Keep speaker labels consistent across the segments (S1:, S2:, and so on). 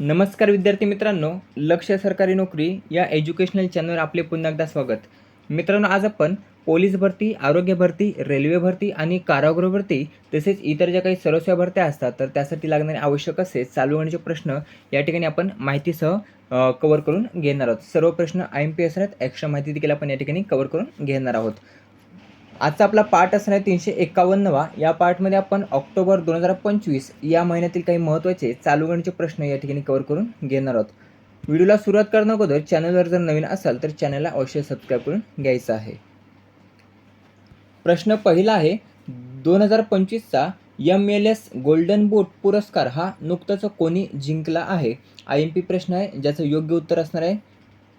S1: नमस्कार विद्यार्थी मित्रांनो लक्ष सरकारी नोकरी या एज्युकेशनल चॅनलवर आपले पुन्हा एकदा स्वागत. मित्रांनो आज आपण पोलीस भरती आरोग्य भरती रेल्वे भरती आणि कारागृह भरती तसेच इतर ज्या काही सर्वसेवा भरत्या असतात तर त्यासाठी लागणारे आवश्यक असे चालू होण्याचे प्रश्न या ठिकाणी आपण माहितीसह कवर करून घेणार आहोत. सर्व प्रश्न आय एम पी एस आहेत एक्स्ट्रा माहिती देखील आपण या ठिकाणी कवर करून घेणार आहोत. आजचा आपला पार्ट असणार आहे तीनशे एकावन्नवा. या पार्टमध्ये आपण ऑक्टोबर दोन हजार पंचवीस या महिन्यातील काही महत्त्वाचे चालू गणचे प्रश्न या ठिकाणी कव्हर करून घेणार आहोत. व्हिडिओला सुरुवात करणं अगोदर चॅनलवर जर नवीन असाल तर चॅनलला अवश्य सबस्क्राईब करून घ्यायचं आहे. प्रश्न पहिला आहे दोन हजार पंचवीसचा M L S golden boot पुरस्कार हा नुकताच कोणी जिंकला आहे? आय एम पी प्रश्न आहे ज्याचं योग्य उत्तर असणार आहे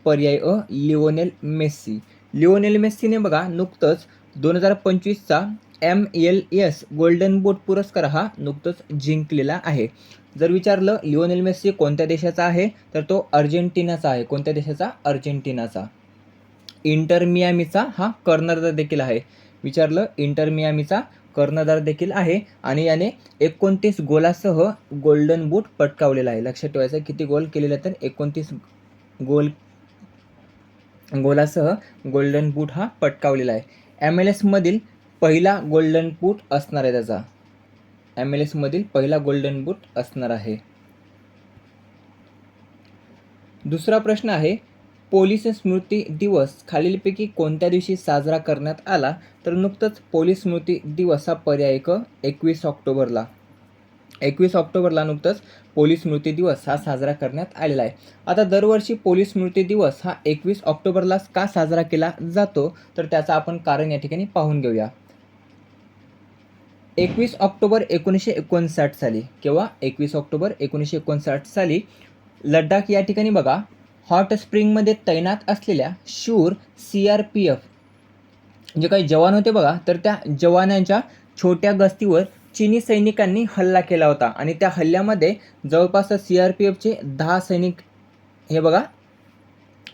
S1: पर्याय अ लिओनेल मेस्सी. लिओनेल मेस्सीने बघा नुकतंच दोन हजार पंचवीसचा M L S golden boot पुरस्कार हा नुकतंच जिंकलेला आहे. जर विचारलं लिओनेल मेस्सी कोणत्या देशाचा आहे तर तो अर्जेंटिनाचा आहे. कोणत्या देशाचा? अर्जेंटिनाचा. इंटर मियामीचा हा कर्णधार देखील आहे. विचारलं इंटर मियामीचा कर्णधार देखील आहे आणि याने एकोणतीस गोलासह गोल्डन बूट पटकावलेला आहे. लक्षात ठेवायचं किती गोल केलेला तर एकोणतीस गोल गोलासह गोल्डन बूट हा पटकावलेला आहे. एम एल एसमधील पहिला गोल्डन बूट असणार आहे त्याचा. एम एल एसमधील पहिला गोल्डन बूट असणार आहे. दुसरा प्रश्न आहे पोलीस स्मृती दिवस खालीलपैकी कोणत्या दिवशी साजरा करण्यात आला? तर नुकतंच पोलीस स्मृती दिवस हा पर्याय एक एकवीस ऑक्टोबरला. एकवीस ऑक्टोबरला नुकतंच पोलीस स्मृती दिवस हा साजरा करण्यात आलेला आहे. आता दरवर्षी पोलीस स्मृती दिवस हा एकवीस ऑक्टोबरलाच का साजरा केला जातो? तर त्याचं आपण कारण या ठिकाणी पाहून घेऊया. एकवीस ऑक्टोबर एकोणीसशे एकोणसाठ साली किंवा एकवीस ऑक्टोबर एकोणीसशे एकोणसाठ साली लडाख या ठिकाणी बघा हॉट स्प्रिंगमध्ये तैनात असलेल्या शूर सी आर पी एफ जे काही जवान होते बघा तर त्या जवानांच्या छोट्या गस्तीवर चीनी सैनिकांनी हल्ला केला होता आणि त्या हल्ल्यामध्ये जवळपास सी आर पी एफचे दहा सैनिक हे बघा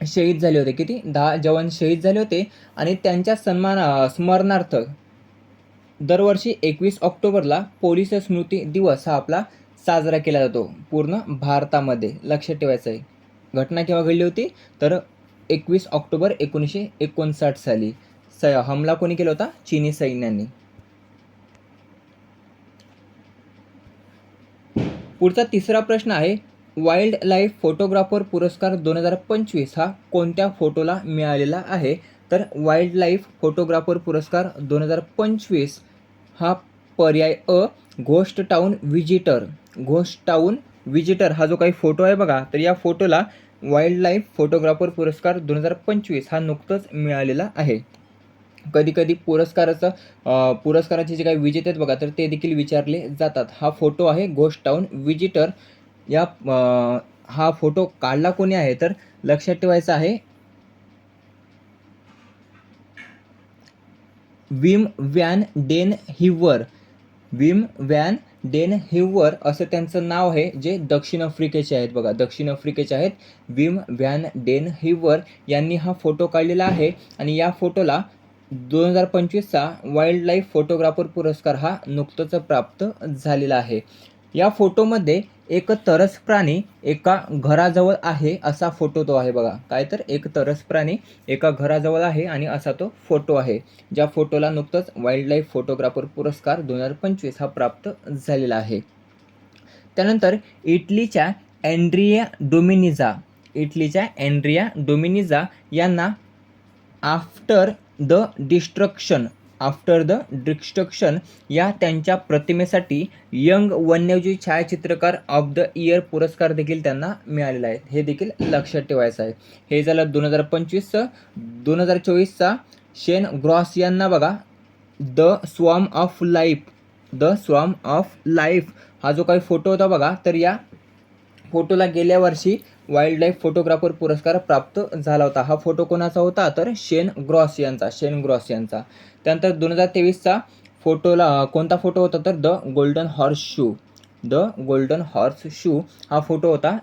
S1: शहीद झाले होते. किती? दहा जवान शहीद झाले होते आणि त्यांच्या सन्मान स्मरणार्थ दरवर्षी एकवीस ऑक्टोबरला पोलीस स्मृती दिवस हा आपला साजरा केला जातो पूर्ण भारतामध्ये. लक्षात ठेवायचं आहे. घटना केव्हा घडली होती? तर एकवीस ऑक्टोबर एकोणीसशे एकोणसाठ साली. स हमला कोणी केला होता? चीनी सैन्यांनी. पुढचा तिसरा प्रश्न आहे वाईल्ड लाईफ फोटोग्राफर पुरस्कार दोन हजार पंचवीस हा कोणत्या फोटोला मिळालेला आहे? तर वाईल्ड लाईफ फोटोग्राफर पुरस्कार दोन हजार पंचवीस हा पर्याय अ ghost town visitor ghost town visitor हा जो काही फोटो आहे बघा तर या फोटोला वाईल्ड लाईफ फोटोग्राफर पुरस्कार दोन हजार पंचवीस हा नुकतंच मिळालेला आहे. कधीकधी पुरस्काराचं पुरस्काराचे जे काही विजेते आहेत बघा तर ते देखील विचारले जातात. हा फोटो आहे घोस्ट टाऊन विजिटर. या हा फोटो काढला कोणी आहे? तर लक्षात ठेवायचा आहे. Wim van den Heever Wim van den Heever असं त्यांचं नाव आहे जे दक्षिण आफ्रिकेचे आहेत बघा. दक्षिण आफ्रिकेचे आहेत. विम व्हॅन डेन हिवर यांनी हा फोटो काढलेला आहे आणि या फोटोला दोन हजार पंचवीसचा वाईल्ड लाईफ फोटोग्राफर पुरस्कार हा नुकतंच प्राप्त झालेला आहे. या फोटोमध्ये एक तरस प्राणी एका घराजवळ आहे असा फोटो तो आहे बघा. काय तर? एक तरस प्राणी एका घराजवळ आहे आणि असा तो फोटो आहे. ज्या फोटोला नुकतंच वाईल्ड लाईफ फोटोग्राफर पुरस्कार दोन हजार पंचवीस हा प्राप्त झालेला आहे. त्यानंतर इटलीच्या अँड्रिया डोमिनिझा इटलीच्या अँड्रिया डोमिनिझा यांना after the destruction after the destruction या त्यांच्या प्रतिमेसाठी यंग वन्यजीव छायाचित्रकार ऑफ द इयर पुरस्कार देखील त्यांना मिळालेला आहे. हे देखील लक्षात ठेवायचं आहे. हे झालं दोन हजार पंचवीसचं दोन हजार चोवीसचा शेन ग्रॉस यांना बघा. The swarm of life. The swarm of life. हा जो काही फोटो होता बघा तर या फोटोला गेल्या वर्षी वाईल्ड लाईफ फोटोग्राफर पुरस्कार प्राप्त झाला होता. हा फोटो कोणाचा होता? तर शेन ग्रॉस यांचा शेन ग्रॉस यांचा. त्यानंतर दोन हजार तेवीसचा फोटोला कोणता फोटो होता तर the golden horseshoe. The golden horseshoe हा फोटो होता.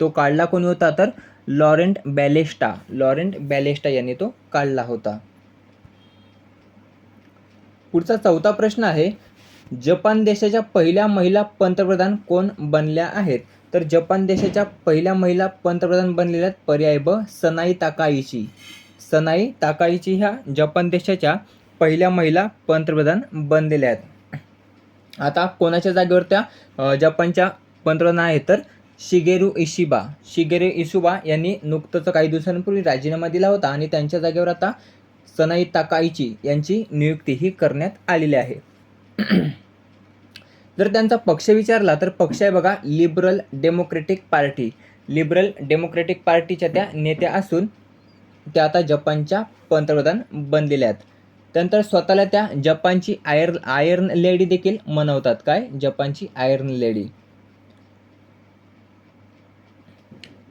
S1: तो काढला कोणी होता तर लॉरेंट बॅलेस्टा लॉरेंट बॅलेस्टा यांनी तो काढला होता. पुढचा चौथा प्रश्न आहे जपान देशाच्या पहिल्या महिला पंतप्रधान कोण बनल्या आहेत? तर जपान देशाच्या पहिल्या महिला पंतप्रधान बनलेल्या आहेत पर्याय ब सनाई ताकाईची. सनाई ताकाईची ह्या जपान देशाच्या पहिल्या महिला पंतप्रधान बनलेल्या आहेत आता कोणाच्या जागेवर त्या जपानच्या पंतप्रधान आहेत तर शिगेरू इशिबा. शिगेरू इशुबा यांनी नुकतंच काही दिवसांपूर्वी राजीनामा दिला होता आणि त्यांच्या जागेवर आता सनाई ताकाईची यांची नियुक्ती ही करण्यात आलेली आहे. जर त्यांचा पक्ष विचारला तर पक्ष आहे बघा Liberal Democratic Party Liberal Democratic पार्टीच्या त्या नेत्या असून त्या आता जपानच्या पंतप्रधान बनलेल्या आहेत. त्यानंतर स्वतःला त्या जपानची आयर आयर्न लेडी देखील मनवतात. काय? जपानची आयर्न लेडी.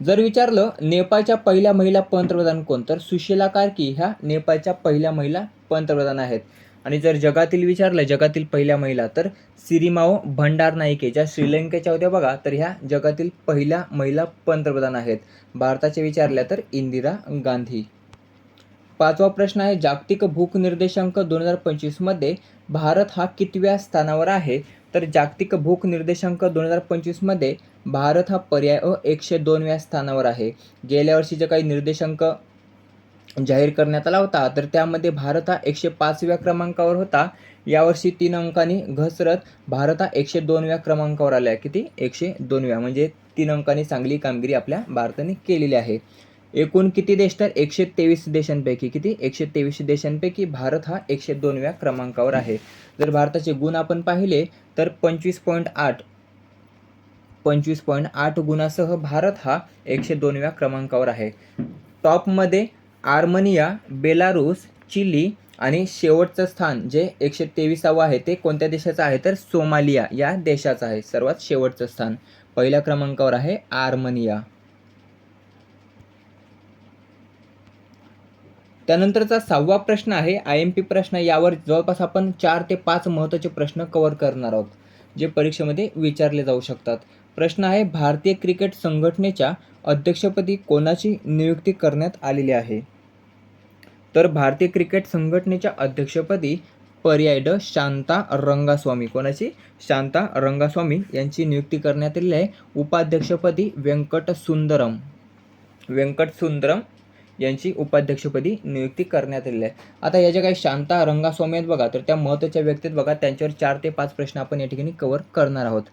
S1: जर विचारलं नेपाळच्या पहिल्या महिला पंतप्रधान कोण? तर सुशीला कार्की ह्या नेपाळच्या पहिल्या महिला पंतप्रधान आहेत. आणि जर जगातील विचारलं जगातील पहिल्या महिला तर सिरिमाओ भंडार नाईके ज्या श्रीलंकेच्या होत्या बघा तर ह्या जगातील पहिल्या महिला पंतप्रधान आहेत. भारताच्या विचारल्या तर इंदिरा गांधी. पाचवा प्रश्न आहे जागतिक भूक निर्देशांक दोन हजार पंचवीसमध्ये भारत हा कितव्या स्थानावर आहे? तर जागतिक भूक निर्देशांक दोन हजार पंचवीसमध्ये भारत हा पर्याय एकशे दोनव्या स्थानावर आहे. गेल्या वर्षी जे काही निर्देशांक जाहीर करण्यात आला होता. तर त्यामध्ये भारत हा एकशे पाचव्या क्रमांकावर होता. यावर्षी तीन अंकांनी घसरत भारत हा एकशे दोनव्या क्रमांकावर आला आहे किती? एकशे दोनव्या. म्हणजे तीन अंकांनी चांगली कामगिरी आपल्या भारताने केलेली आहे. एकूण किती देश? तर एकशे तेवीस देशांपैकी किती? एकशे तेवीस देशांपैकी भारत हा एकशे दोनव्या क्रमांकावर आहे. जर भारताचे गुण आपण पाहिले तर पंचवीस पॉईंट आठ पंचवीस पॉईंट आठ गुणासह भारत हा एकशे दोनव्या क्रमांकावर आहे. टॉपमध्ये आर्मनिया बेलारूस चिली आणि शेवटचं स्थान जे एकशे तेविसावं आहे ते कोणत्या देशाचं आहे? तर सोमालिया या देशाचं आहे. सर्वात शेवटचं स्थान. पहिल्या क्रमांकावर आहे आर्मनिया. त्यानंतरचा सहावा प्रश्न आहे. आय एम पी प्रश्न यावर जवळपास आपण चार ते पाच महत्त्वाचे प्रश्न कव्हर करणार आहोत जे परीक्षेमध्ये विचारले जाऊ शकतात. प्रश्न आहे भारतीय क्रिकेट संघटनेच्या अध्यक्षपदी कोणाची नियुक्ती करण्यात आलेली आहे? तर भारतीय क्रिकेट संघटनेच्या अध्यक्षपदी पर्याय ड शांता रंगास्वामी. कोणाची? शांता रंगास्वामी यांची नियुक्ती करण्यात आलेली आहे. उपाध्यक्षपदी व्यंकट सुंदरम व्यंकट सुंदरम यांची उपाध्यक्षपदी नियुक्ती करण्यात आलेली आहे. आता या ज्या काही शांता रंगास्वामी आहेत बघा तर त्या महत्त्वाच्या व्यक्तीत बघा. त्यांच्यावर चार ते पाच प्रश्न आपण या ठिकाणी कव्हर करणार आहोत.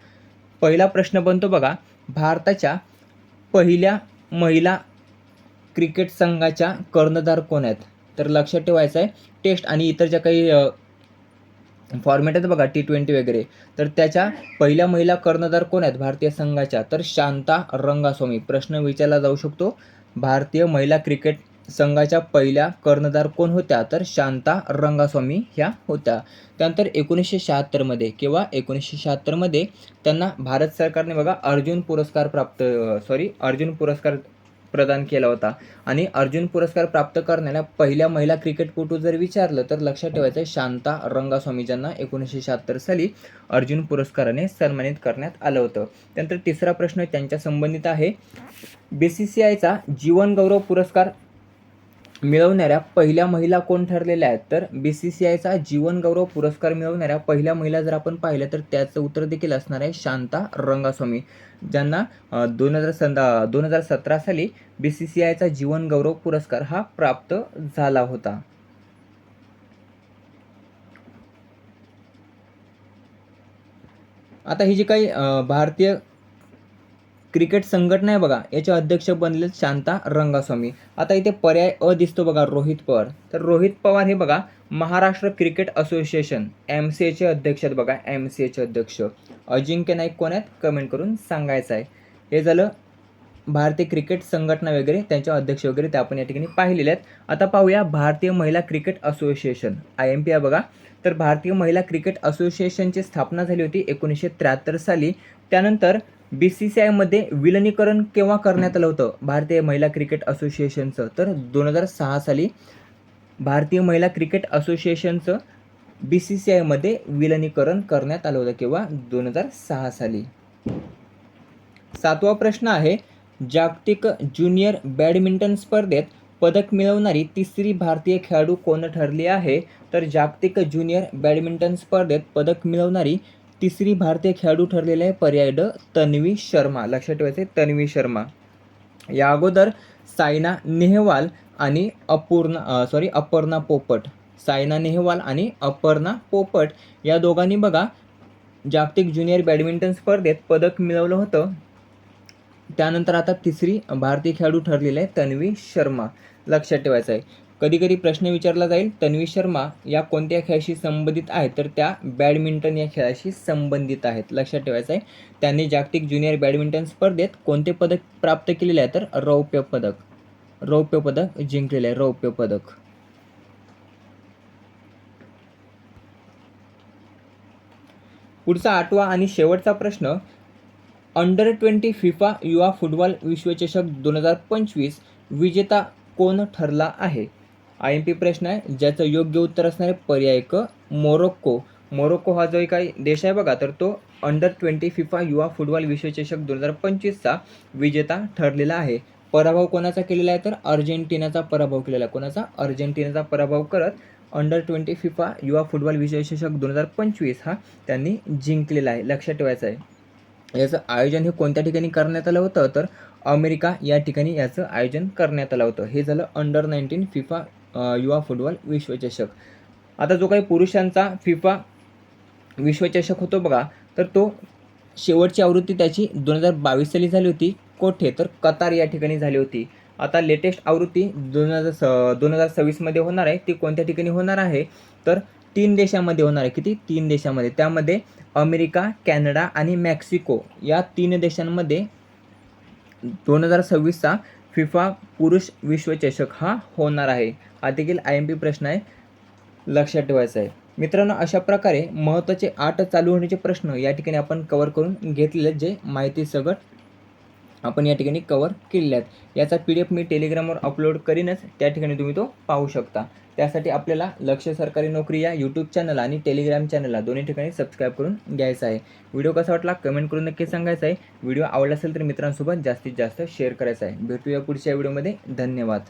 S1: पहिला प्रश्न बनतो बघा भारताच्या पहिल्या महिला क्रिकेट संघाच्या कर्णधार कोण आहेत? तर लक्षात ठेवायचं आहे टेस्ट आणि इतर ज्या काही फॉर्मॅट आहेत बघा टी ट्वेंटी वगैरे तर त्याच्या पहिल्या महिला कर्णधार कोण आहेत? भारतीय संघाच्या. तर शांता रंगास्वामी प्रश्न विचारला जाऊ शकतो. भारतीय महिला क्रिकेट संघाच्या पहिल्या कर्णधार कोण होत्या? तर शांता रंगास्वामी ह्या होत्या. त्यानंतर एकोणीसशे शहात्तरमध्ये किंवा एकोणीसशे शहात्तरमध्ये त्यांना भारत सरकारने बघा अर्जुन पुरस्कार प्राप्त सॉरी अर्जुन पुरस्कार प्रदान केला होता. आणि अर्जुन पुरस्कार प्राप्त करणाऱ्या पहिल्या महिला क्रिकेटपटू जर विचारलं तर लक्षात ठेवायचं शांता रंगास्वामी ज्यांना एकोणीसशे शहात्तर साली अर्जुन पुरस्काराने सन्मानित करण्यात आलं होतं. त्यानंतर तिसरा प्रश्न त्यांच्या संबंधित आहे. बी सी सी आयचा जीवन गौरव पुरस्कार मिळवणाऱ्या पहिल्या महिला कोण ठरलेल्या आहेत? तर बी सी सी आयचा जीवनगौरव पुरस्कार मिळवणाऱ्या पहिल्या महिला जर आपण पाहिलं तर त्याचं उत्तर देखील असणार आहे शांता रंगास्वामी ज्यांना दोन हजार संदा दोन हजार सतरा साली बी सी सी आयचा जीवनगौरव पुरस्कार हा प्राप्त झाला होता. आता ही जी काही भारतीय क्रिकेट संघटना आहे बघा. याचे अध्यक्ष बनले शांता रंगास्वामी. आता इथे पर्याय अ दिसतो बघा रोहित पवार. तर रोहित पवार हे बघा Maharashtra Cricket Association M C एचे अध्यक्ष आहेत बघा. एम सी एचे अध्यक्ष. अजिंक्य नाईक कोण आहेत? कमेंट करून सांगायचं आहे. हे झालं भारतीय क्रिकेट संघटना वगैरे त्यांच्या अध्यक्ष वगैरे ते आपण या ठिकाणी पाहिलेल्या आहेत. आता पाहूया भारतीय महिला cricket association I M P आहे बघा. तर भारतीय महिला क्रिकेट असोसिएशनची स्थापना झाली होती एकोणीसशे त्र्याहत्तर साली. त्यानंतर बी सी सी आयमध्ये विलनीकरण केव्हा करण्यात आलं होतं? भारतीय महिला क्रिकेट असोसिएशनचं. तर दोन हजार सहा साली भारतीय महिला क्रिकेट असोसिएशनचं बी सी सी आयमध्ये विलनीकरण करण्यात आलं होतं किंवा दोन हजार सहा साली. सातवा प्रश्न आहे जागतिक ज्युनियर बॅडमिंटन स्पर्धेत पदक मिळवणारी तिसरी भारतीय खेळाडू कोण ठरली आहे? तर जागतिक ज्युनियर बॅडमिंटन स्पर्धेत पदक मिळवणारी तिसरी भारतीय खेळाडू ठरलेले आहे पर्याय ड तन्वी शर्मा. लक्षात ठेवायचे तन्वी शर्मा. या अगोदर सायना नेहवाल आणि अपूर्णा सॉरी अपर्णा पोपट. सायना नेहवाल आणि अपर्णा पोपट या दोघांनी बघा जागतिक ज्युनियर बॅडमिंटन स्पर्धेत पदक मिळवलं होतं. त्यानंतर आता तिसरी भारतीय खेळाडू ठरलेली आहे तन्वी शर्मा. लक्षात ठेवायचं आहे. कधी कधी प्रश्न विचारला जाईल तन्वी शर्मा या कोणत्या खेळाशी संबंधित आहेत? तर त्या बॅडमिंटन या खेळाशी संबंधित आहेत. लक्षात ठेवायचं आहे. त्यांनी जागतिक ज्युनियर बॅडमिंटन स्पर्धेत कोणते पदक प्राप्त केलेले आहे? तर रौप्य पदक. रौप्य पदक जिंकलेले आहे. रौप्य पदक. पुढचा आठवा आणि शेवटचा प्रश्न अंडर ट्वेंटी फिफा युवा फुटबॉल विश्वचषक दोन हजार पंचवीस विजेता कोण ठरला आहे? आय एम पी प्रश्न आहे ज्याचं योग्य उत्तर असणारे पर्याय क मोरोक्को. मोरोक्को हा जो काही देश आहे बघा तर तो अंडर ट्वेंटी फिफा युवा फुटबॉल विश्वचषक दोन हजार पंचवीसचा विजेता ठरलेला आहे. पराभव कोणाचा केलेला आहे? तर अर्जेंटिनाचा पराभव केलेला आहे. कोणाचा? अर्जेंटिनाचा पराभव करत अंडर ट्वेंटी फिफा युवा फुटबॉल विश्वचषक दोन हजार पंचवीस हा त्यांनी जिंकलेला आहे. लक्षात ठेवायचं आहे. याचं आयोजन हे कोणत्या ठिकाणी करण्यात आलं होतं? तर अमेरिका या ठिकाणी याचं आयोजन करण्यात आलं होतं. हे झालं अंडर नाईन्टीन फिफा युवा फुटबॉल विश्वचषक. आता जो काही पुरुषांचा फिफा विश्वचषक होतो बघा तर तो शेवटची आवृत्ती त्याची दोन हजार बावीस साली झाली होती. कोठे? तर कतार या ठिकाणी झाली होती. आता लेटेस्ट आवृत्ती दोन हजार स दोन हजार सव्वीसमध्ये होणार आहे. ती कोणत्या ठिकाणी होणार आहे? तर तीन देशामध्ये होणार आहे. किती? तीन देशामध्ये. त्यामध्ये अमेरिका कॅनडा आणि मेक्सिको या तीन देशांमध्ये दोन हजार सव्वीसचा फिफा पुरुष विश्वचषक हा होणार आहे. हा देखील आय एम पी प्रश्न आहे. लक्षात ठेवायचा आहे. मित्रांनो अशा प्रकारे महत्त्वाचे आठ चालू होण्याचे प्रश्न या ठिकाणी आपण कवर करून घेतलेले आहेत जे माहिती सगट आपण या ठिकाणी कवर केलेले आहेत. याचा पी डी एफ मी टेलिग्रामवर अपलोड करीनच त्या ठिकाणी तुम्ही तो पाहू शकता. त्यासाठी आपल्याला लक्ष सरकारी नोकरी या यूट्यूब चॅनल आणि टेलिग्राम चॅनलला दोन्ही ठिकाणी सबस्क्राईब करून घ्यायचा आहे. व्हिडिओ कसा वाटला? कमेंट करून नक्की सांगायचा आहे. व्हिडिओ आवडला असेल तर मित्रांसोबत जास्तीत जास्त शेअर करायचा आहे. भेटूया पुढच्या व्हिडिओमध्ये धन्यवाद.